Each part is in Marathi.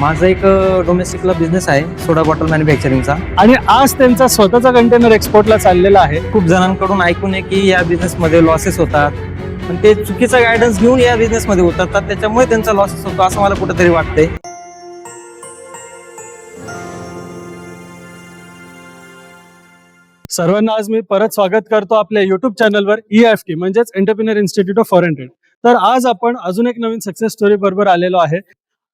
माझा एक डोमेस्टिकला बिझनेस आहे सोडा बॉटल मॅन्युफॅक्चरिंगचा आणि आज त्यांचा स्वतःचा कंटेनर एक्सपोर्टला चाललेला आहे. खूप जणांकडून ऐकून आहे की या बिझनेसमध्ये लॉसेस होतात. पण ते चुकीचा गायडन्स घेऊन या बिझनेसमध्ये उतरतात त्याच्यामुळे त्यांचा लॉसेस होतो असं मला कुठेतरी वाटतंय. सर्वांना आज मी परत स्वागत करतो आपल्या युट्यूब चॅनलवर ई एफ टी म्हणजेच entrepreneur institute of foreign trade तर आज आपण अजून एक नवीन सक्सेस स्टोरी बरोबर आलेलो आहे.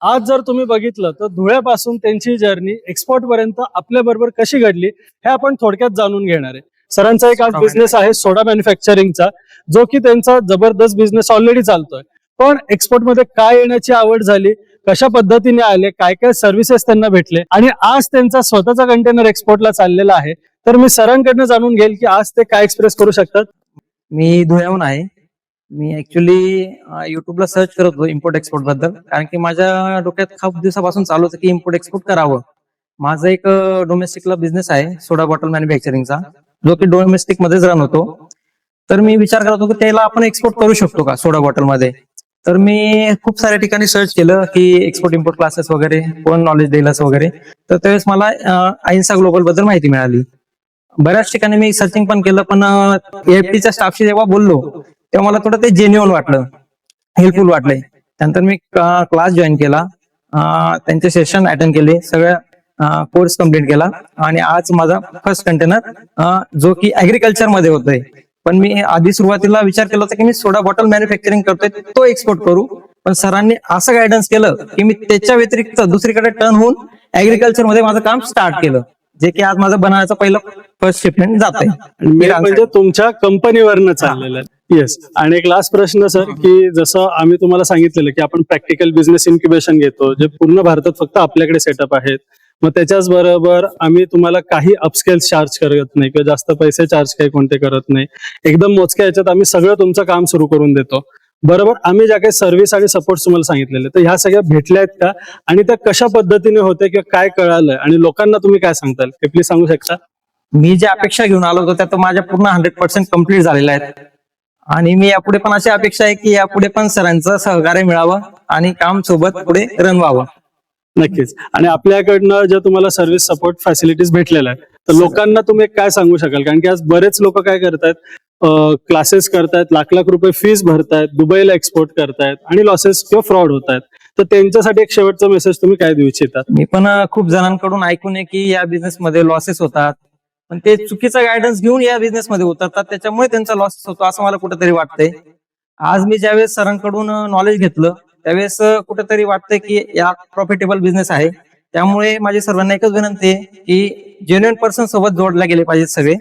आज जर तुम्ही बघितलं तर धुळ्यापासून त्यांची जर्नी एक्सपोर्ट पर्यंत आपल्या बरोबर कशी घडली हे आपण थोडक्यात जाणून घेणार आहे. सरांचा एक आज बिझनेस आहे सोडा मॅन्युफॅक्चरिंगचा जो की त्यांचा जबरदस्त बिझनेस ऑलरेडी चालतोय. पण एक्सपोर्टमध्ये काय येण्याची आवड झाली कशा पद्धतीने आले काय काय सर्व्हिसेस त्यांना भेटले आणि आज त्यांचा स्वतःचा कंटेनर एक्सपोर्टला चाललेला आहे. तर मी सरांकडनं जाणून घेईल की आज ते काय एक्सप्रेस करू शकतात. मी धुळ्याहून आहे. मी ऍक्च्युली युट्यूबला सर्च करत होतो इम्पोर्ट एक्सपोर्टबद्दल. कारण की माझ्या डोक्यात खूप दिवसापासून चालू होतं की इम्पोर्ट एक्सपोर्ट करावं. माझा एक डोमेस्टिकला बिझनेस आहे सोडा बॉटल मॅन्युफॅक्चरिंगचा जो की डोमेस्टिक मध्येच रन होतो. तर मी विचार करत होतो की त्याला आपण एक्सपोर्ट करू शकतो का सोडा बॉटलमध्ये? तर मी खूप साऱ्या ठिकाणी सर्च केलं की एक्सपोर्ट इम्पोर्ट क्लासेस वगैरे कोण नॉलेज देईल असं वगैरे. तर त्यावेळेस मला आयन्सा ग्लोबलबद्दल माहिती मिळाली. बऱ्याच ठिकाणी मी सर्चिंग पण केलं पण एफटीच्या स्टाफशी जेव्हा बोललो तेव्हा मला थोडं ते जेन्युअन वाटलं. हेल्पफुल वाटलंय. त्यानंतर मी क्लास जॉईन केला. त्यांचे सेशन अटेंड केले. सगळ्या कोर्स कंप्लीट केला. आणि आज माझा फर्स्ट कंटेनर जो की ऍग्रिकल्चरमध्ये होतोय. पण मी आधी सुरुवातीला विचार केला होता की मी सोडा बॉटल मॅन्युफॅक्चरिंग करतोय तो एक्सपोर्ट करू. पण सरांनी असं गायडन्स केलं की मी त्याच्या व्यतिरिक्त दुसरीकडे टर्न होऊन ऍग्रिकल्चरमध्ये माझं काम स्टार्ट केलं. जे की आज माझं बनायचं पहिलं फर्स्ट शिपमेंट जात आहे तुमच्या कंपनीवरनं चाललेलं. येस आणि एक लास्ट प्रश्न सर की जसं आम्ही तुम्हाला सांगितलेलं की आपण प्रॅक्टिकल बिझनेस इन्क्युबेशन घेतो जे पूर्ण भारतात फक्त आपल्याकडे सेटअप आहेत. मग त्याच्याच बरोबर आम्ही तुम्हाला काही अपस्केल्स चार्ज करत नाही किंवा जास्त पैसे चार्ज काही कोणते करत नाही. एकदम मोजक्या याच्यात आम्ही सगळं तुमचं काम सुरू करून देतो. बरोबर? आम्ही ज्या काही सर्व्हिस आणि सपोर्ट तुम्हाला सांगितलेले तर ह्या सगळ्या भेटल्या आहेत का? आणि त्या कशा पद्धतीने होते किंवा काय कळालं? आणि लोकांना तुम्ही काय सांगताल? हे प्लीज सांगू शकता? मी ज्या अपेक्षा घेऊन आलो होतो त्या तर माझ्या पूर्ण हंड्रेड पर्सेंट कंप्लीट झालेल्या आहेत. आणि मी यापुढे पण अशी अपेक्षा आहे की यापुढे पण सरांचं सहकार्य मिळावं आणि काम सोबत पुढे रन व्हावं. नक्कीच. आणि आपल्याकडनं ज्या तुम्हाला सर्व्हिस सपोर्ट फॅसिलिटीज भेटलेल्या आहेत तर लोकांना तुम्ही काय सांगू शकाल? कारण की आज बरेच लोक काय करतायत क्लासेस करतायत लाख लाख रुपये फीस भरतायत दुबईला एक्सपोर्ट करतायत आणि लॉसेस किंवा फ्रॉड होत आहेत तर त्यांच्यासाठी एक शेवटचा मेसेज तुम्ही काय देऊ इच्छितात मी पण खूप जणांकडून ऐकून आहे की या बिझनेस मध्ये लॉसेस होतात. पण ते चुकीचा गायडन्स घेऊन या बिझनेस मध्ये उतरतात त्याच्यामुळे त्यांचा लॉसेस होतो असं मला कुठेतरी वाटतंय. आज मी ज्यावेळेस सरांकडून नॉलेज घेतलं त्यावेळेस कुठेतरी वाटतंय की या प्रॉफिटेबल बिझनेस आहे. त्यामुळे माझी सर्वांना एकच विनंती आहे की जेन्युअन पर्सन सोबत जोडले गेले पाहिजेत सगळे.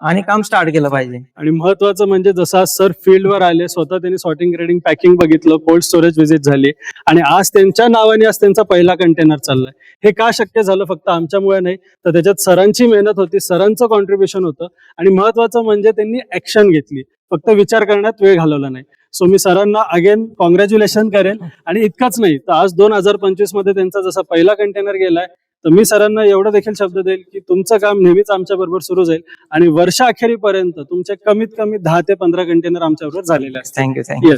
आणि काम स्टार्ट केलं पाहिजे. आणि महत्वाचं म्हणजे जसं आज सर फील्डवर आले स्वतः त्यांनी सॉर्टिंग ग्रेडिंग पॅकिंग बघितलं कोल्ड स्टोरेज व्हिजिट झाली. आणि आज त्यांच्या नावाने आज त्यांचा पहिला कंटेनर चाललाय. हे का शक्य झालं फक्त आमच्यामुळे नाही तर त्याच्यात सरांची मेहनत होती सरांचं कॉन्ट्रीब्युशन होतं. आणि महत्वाचं म्हणजे त्यांनी ऍक्शन घेतली. फक्त विचार करण्यात वेळ घालवला नाही. सो मी सरांना अगेन कॉंग्रॅच्युलेशन करेन. आणि इतकंच नाही तर आज दोन हजार पंचवीसमध्ये त्यांचा जसा पहिला कंटेनर गेलाय तर मी सरांना एवढा देखील शब्द देईल की तुमचं काम नेहमीच आमच्या बरोबर सुरू जाईल आणि वर्षाअखेरीपर्यंत तुमचे कमीत कमी दहा ते पंधरा कंटेनर आमच्या बरोबर झालेले असतील. Thank you thank you